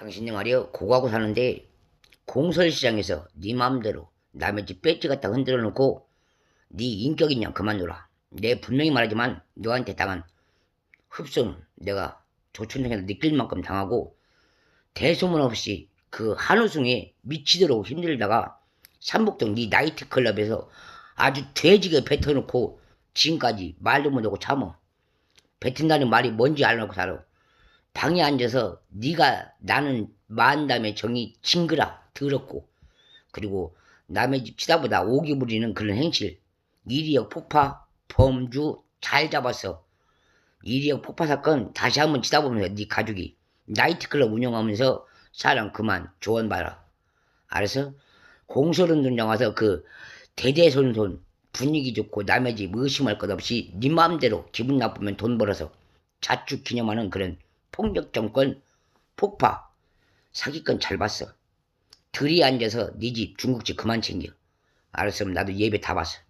당신이 말이여 고가고 사는데 공설시장에서 네 마음대로 남의 집 배지 갖다 흔들어 놓고 네 인격이냐 그만둬라. 내 분명히 말하지만 너한테 당한 흡수는 내가 조촌장에서 느낄 만큼 당하고 대소문 없이 그 한우승에 미치도록 힘들다가 삼복동 네 나이트클럽에서 아주 돼지게 뱉어놓고 지금까지 말도 못하고 참어. 뱉은다는 말이 뭔지 알아놓고 살아. 방에 앉아서 네가 나는 만담의 정이 징그라 더럽고 그리고 남의 집 치다보다 오기 부리는 그런 행실. 이리역 폭파 범주 잘 잡았어. 이리역 폭파 사건 다시 한번 치다보면서 네 가족이 나이트클럽 운영하면서 사람 그만 조언봐라. 알았어? 공소론동장 와서 그 대대손손 분위기 좋고 남의 집 의심할 것 없이 네 마음대로 기분 나쁘면 돈 벌어서 자축 기념하는 그런 폭력 정권 폭파 사기건 잘 봤어. 들이 앉아서 네 집 중국집 그만 챙겨. 알았으면 나도 예배 다 봤어.